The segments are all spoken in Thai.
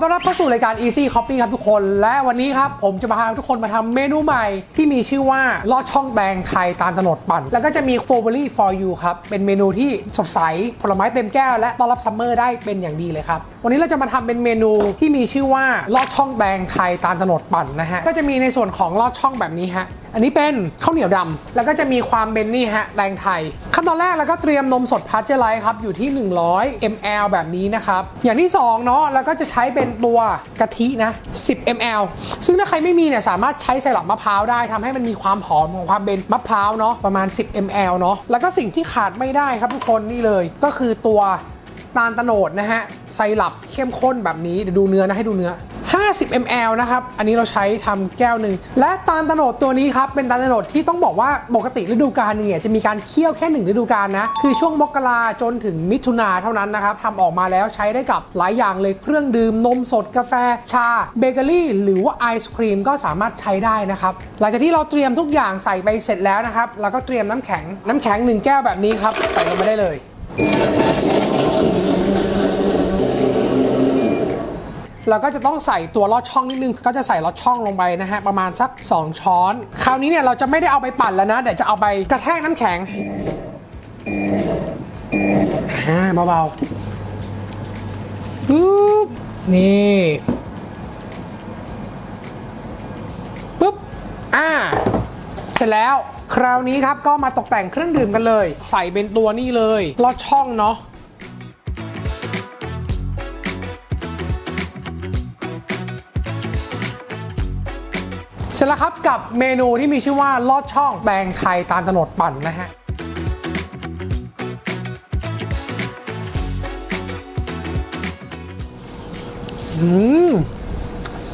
ต้อนรับเข้าสู่รายการ Easy Coffee ครับทุกคน และวันนี้ครับ ผมจะมาพาทุกคนมาทำเมนูใหม่ที่มีชื่อว่าลอดช่องแดงไทยตาลตโนดปั่น แล้วก็จะมี f o r b e r r y for you ครับ เป็นเมนูที่สดใส ผลไม้เต็มแก้ว และต้อนรับซัมเมอร์ได้เป็นอย่างดีเลยครับ วันนี้เราจะมาทำเป็นเมนูที่มีชื่อว่าลอดช่องแดงไทยตาลตโนดปั่นนะฮะก็จะมีในส่วนของลอดช่องแบบนี้ฮะอันนี้เป็นข้าวเหนียวดำแล้วก็จะมีความเป็นนี่ฮะแดงไทย ขั้นตอนแรกแล้วก็เตรียมนมสดพัชเจอร์ไลท์ครับ อยู่ที่ 100 ml แบบนี้นะครับ อย่างที่2เนาะแล้วก็จะใช้เป็นตัวกะทินะ 10 ml ซึ่งถ้าใครไม่มีเนี่ยสามารถใช้ไซรัปมะพร้าวได้ทำให้มันมีความหอมของความเป็นมะพร้าวเนาะประมาณ 10 ml เนาะแล้วก็สิ่งที่ขาดไม่ได้ครับทุกคนนี่เลย ก็คือตัวตาลตะโนดนะฮะไซรัปเข้มข้นแบบนี้เดี๋ยวดูเนื้อนะให้ดูเนื้อ 50 ml นะครับ อันนี้เราใช้ทำแก้วหนึ่ง และตาลตะโนดตัวนี้ครับ เป็นตาลตะโนดที่ต้องบอกว่าปกติฤดูกาลหนึงเนี่ยจะมีการเคี่ยวแค่หนึ่งฤดูกาลนะ คือช่วงมกราจนถึงมิถุนาเท่านั้นนะครับทำออกมาแล้วใช้ได้กับหลายอย่างเลยเครื่องดื่มนมสดกาแฟ ชาเบเกอรี่ หรือว่าไอศครีมก็สามารถใช้ได้นะครับ หลังจากที่เราเตรียมทุกอย่างใส่ไปเสร็จแล้วนะครับเราก็เตรียมน้ำแข็งน้ำแข็งหนึ่งแก้วแบบนี้ครับใส่ลงไปได้เลย เราก็จะต้องใส่ตัวลอดช่องนิดนึง ก็จะใส่ลอดช่องลงไปนะฮะประมาณสัก 2 ช้อน คราวนี้เนี่ยเราจะไม่ได้เอาไปปั่นแล้วนะเดี๋ยวจะเอาไปกระแทกน้ำแข็งอ่าเบาๆปึ๊บนี่ปึ๊บอ่าเสร็จแล้วคราวนี้ครับก็มาตกแต่งเครื่องดื่มกันเลย ใส่เป็นตัวนี่เลยลอดช่องเนาะ เสร็จแล้วครับกับเมนูที่มีชื่อว่าลอดช่องแตงไทยตาลตะนดปั่นนะฮะอืม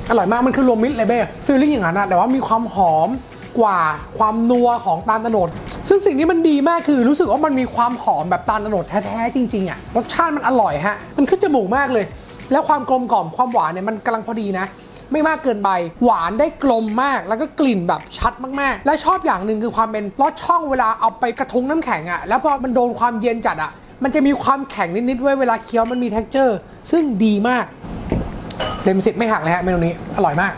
อร่อยมากมันคือรวมมิตรเลยเบ้ฟีลลิ่งอย่างนั้นนะแต่ว่ามีความหอมกว่าความนัวของตาลตะนด ซึ่งสิ่งที่มันดีมากคือรู้สึกว่ามันมีความหอมแบบตาลตะนดแท้ๆจริงๆอะรสชาติมันอร่อยฮะ มันขึ้นจมูกมากเลย แล้วความกลมกล่อมความหวานเนี่ยมันกำลังพอดีนะ ไม่มากเกินไป หวานได้กลมมาก แล้วก็กลิ่นแบบชัดมากๆ และชอบอย่างหนึ่งคือความเป็นลอดช่องเวลาเอาไปกระทุ้งน้ำแข็งอะแล้วพอมันโดนความเย็นจัดอะมันจะมีความแข็งนิดๆไว้เวลาเคี้ยวมันมี t e x t อร์ ซึ่งดีมากเต็มสิบไม่หักเลยฮะเมนูนี้อร่อยมาก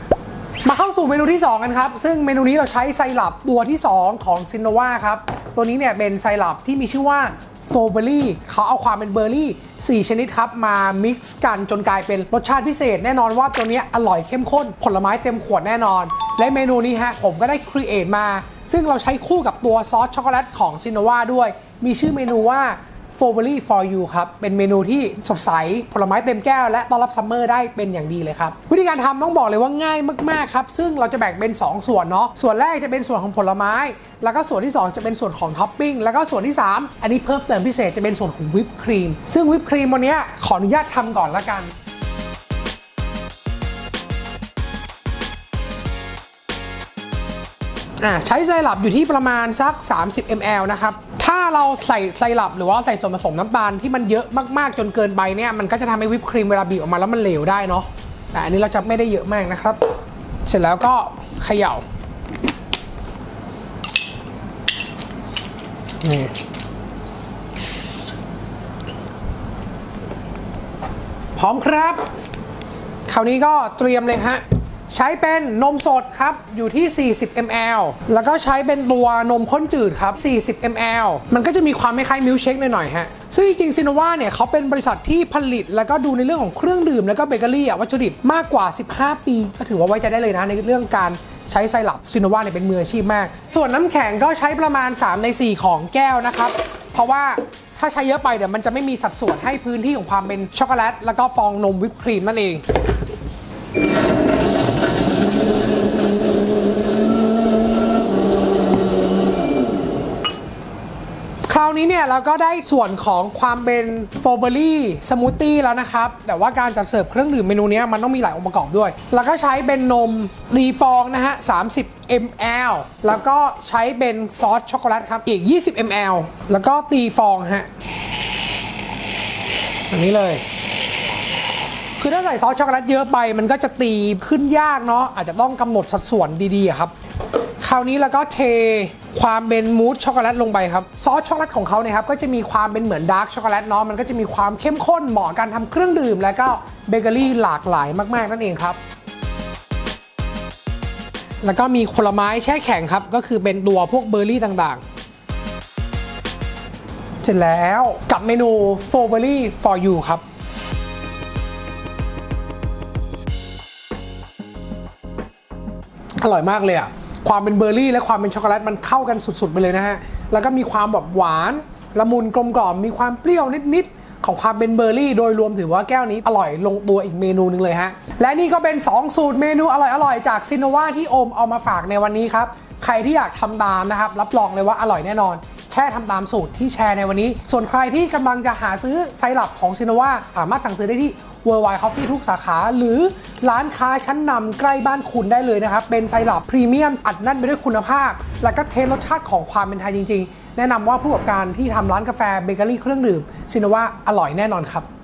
มาเข้าสู่เมนูที่ 2 กันครับ ซึ่งเมนูนี้เราใช้ไซรัปตัวที่ 2 ของซินโนวาครับ ตัวนี้เนี่ยเป็นไซรัปที่มีชื่อว่า โฟเบอรี่เขาเอาความเป็นเบอร์รี่ 4 ชนิดครับ มามิกซ์กันจนกลายเป็นรสชาติพิเศษ แน่นอนว่าตัวนี้อร่อยเข้มข้น ผลไม้เต็มขวดแน่นอน และเมนูนี้ฮะผมก็ได้ครีเอทมา ซึ่งเราใช้คู่กับตัวซอสช็อกโกแลตของซินโนวาด้วย มีชื่อเมนูว่า f o r b e r r y for you ครับ เป็นเมนูที่สดใส ผลไม้เต็มแก้ว และต้อนรับซัมเมอร์ได้เป็นอย่างดีเลยครับ วิธีการทำต้องบอกเลยว่าง่ายมาก ๆ ครับ ซึ่งเราจะแบ่งเป็น 2 ส่วนเนาะส่วนแรกจะเป็นส่วนของผลไม้ แล้วก็ส่วนที่ 2 จะเป็นส่วนของท็อปปิ้งแล้วก็ส่วนที่ 3 อันนี้เพิ่มเติมพิเศษจะเป็นส่วนของวิปครีมซึ่งวิปครีมวันนี้ขออนุญาตทำก่อนละกัน ใช้ไซรัปอยู่ที่ประมาณสัก 30 ml นะครับ ถ้าเราใส่ไซรัปหรือว่าใส่ส่วนผสมน้ำตาลที่มันเยอะมากๆจนเกินไปเนี่ยมันก็จะทำให้วิปครีมเวลาบีบออกมาแล้วมันเหลวได้เนาะแต่อันนี้เราจะไม่ได้เยอะมากนะครับ เสร็จแล้วก็เขย่านี่พร้อมครับ คราวนี้ก็เตรียมเลยฮะ ใช้เป็นนมสดครับ อยู่ที่ 40 ml แล้วก็ใช้เป็นตัวนมข้นจืดครับ 40 ml มันก็จะมีความคล้ายๆมิลค์เชคหน่อยๆฮะ ซึ่งจริงๆซินวาเนี่ยเขาเป็นบริษัทที่ผลิต แล้วก็ดูในเรื่องของเครื่องดื่ม แล้วก็เบเกอรี่อะวัตถุดิบมากกว่า 15 ปี ก็ถือว่าไว้ใจได้เลยนะในเรื่องการใช้ไซรัปซินวาเนี่ยเป็นมืออาชีพมาก ส่วนน้ำแข็งก็ใช้ประมาณ 3 ใน 4 ของแก้วนะครับ เพราะว่าถ้าใช้เยอะไปเดี๋ยวมันจะไม่มีสัดส่วนให้พื้นที่ของความเป็นช็อกโกแลต แล้วก็ฟองนมวิปครีมนั่นเอง คราวนี้เนี่ยเราก็ได้ส่วนของความเป็นโฟเบอรี่สมูทตี้แล้วนะครับ แต่ว่าการจัดเสิร์ฟเครื่องดื่มเมนูนี้มันต้องมีหลายองค์ประกอบด้วย แล้วก็ใช้เป็นนมดีฟองนะฮะ 30 ml แล้วก็ใช้เป็นซอสช็อกโกแลตครับ อีก 20 ml แล้วก็ตีฟองฮะอันนี้เลย คือถ้าใส่ซอสช็อกโกแลตเยอะไป มันก็จะตีขึ้นยากเนาะอาจจะต้องกำหนดสัดส่วนดีๆครับ คราวนี้แล้วก็เทความเป็นมูสช็อกโกแลตลงไปครับ ซอสช็อกโกแลตของเขาเนี่ยครับ ก็จะมีความเป็นเหมือนดาร์กช็อกโกแลตเนาะมันก็จะมีความเข้มข้นเหมาะกับการทำเครื่องดื่ม แล้วก็เบเกอรี่หลากหลายมาก ๆ นั่นเองครับ แล้วก็มีผลไม้แช่แข็งครับ ก็คือเป็นตัวพวกเบอร์รี่ต่างๆ เสร็จแล้วกับเมนู f o r b e r r y for you ครับอร่อยมากเลยอะ ความเป็นเบอร์รี่และความเป็นช็อกโกแลตมันเข้ากันสุดๆไปเลยนะฮะ แล้วก็มีความแบบหวาน ละมุนกลมกล่อมมีความเปรี้ยวนิดๆ ของความเป็นเบอร์รี่ โดยรวมถือว่าแก้วนี้อร่อยลงตัวอีกเมนูหนึงเลยฮะ และนี่ก็เป็น 2 สูตรเมนูอร่อยๆ จากซินโนวาที่โอมเอามาฝากในวันนี้ครับ ใครที่อยากทำตามนะครับ รับรองเลยว่าอร่อยแน่นอนแค่ทำตามสูตรที่แชร์ในวันนี้ ส่วนใครที่กำลังจะหาซื้อไซรัปของซินโนวาสามารถสั่งซื้อได้ที่ w o r l d w i d e Coffee ทุกสาขา หรือร้านค้าชั้นนำใกล้บ้านคุณได้เลยนะครับ เป็นไซรัปพรีเมียมอัดแน่นไปด้วยคุณภาพ และก็เทสรสชาติของความเป็นไทยจริง ๆ แนะนำว่าผู้ประกอบการที่ทำร้านกาแฟเบเกอรี่เครื่องดื่มซินว่าอร่อยแน่นอนครับ